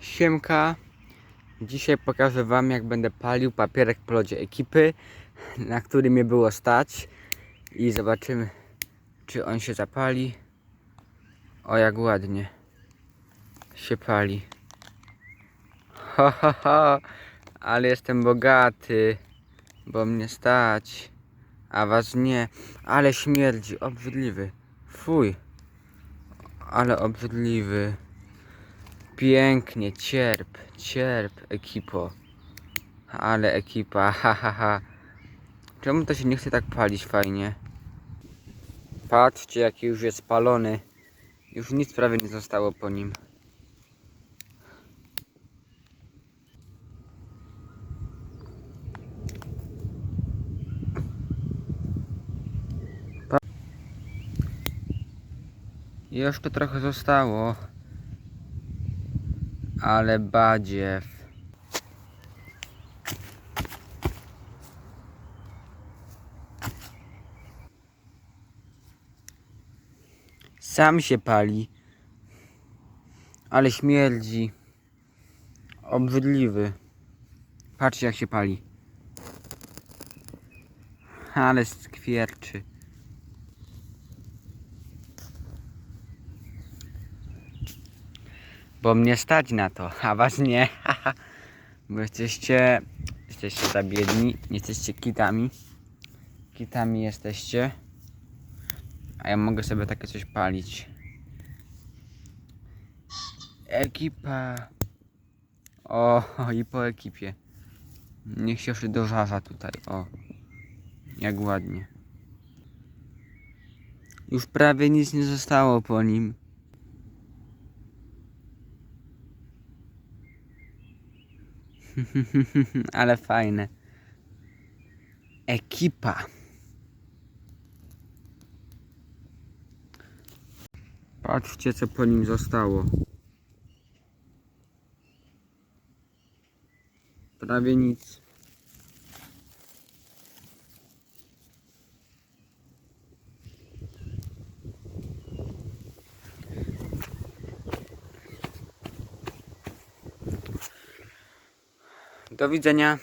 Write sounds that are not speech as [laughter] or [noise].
Siemka. Dzisiaj pokażę wam jak będę palił papierek po lodzie ekipy, na który mnie było stać i zobaczymy czy on się zapali. O jak ładnie się pali. Ha ha ha, ale jestem bogaty, bo mnie stać, a was nie. Ale śmierdzi, obrzydliwy. Fuj, ale obrzydliwy. Pięknie, cierp, cierp, ekipo. Ale ekipa, [laughs] ha ha ha. Czemu to się nie chce tak palić fajnie? Patrzcie jaki już jest spalony. Już nic prawie nie zostało po nim. Jeszcze trochę zostało. Ale badziew. Sam się pali. Ale śmierdzi. Obrzydliwy. Patrzcie jak się pali. Ale skwierczy. Bo mnie stać na to, a was nie. [laughs] Bo jesteście, jesteście za biedni, nie jesteście kitami. Kitami jesteście. A ja mogę sobie takie coś palić. Ekipa. O, i po ekipie. Niech się już dożarza tutaj. O, jak ładnie. Już prawie nic nie zostało po nim. [laughs] Ale fajne. Ekipa. Patrzcie, co po nim zostało. Prawie nic. Do widzenia.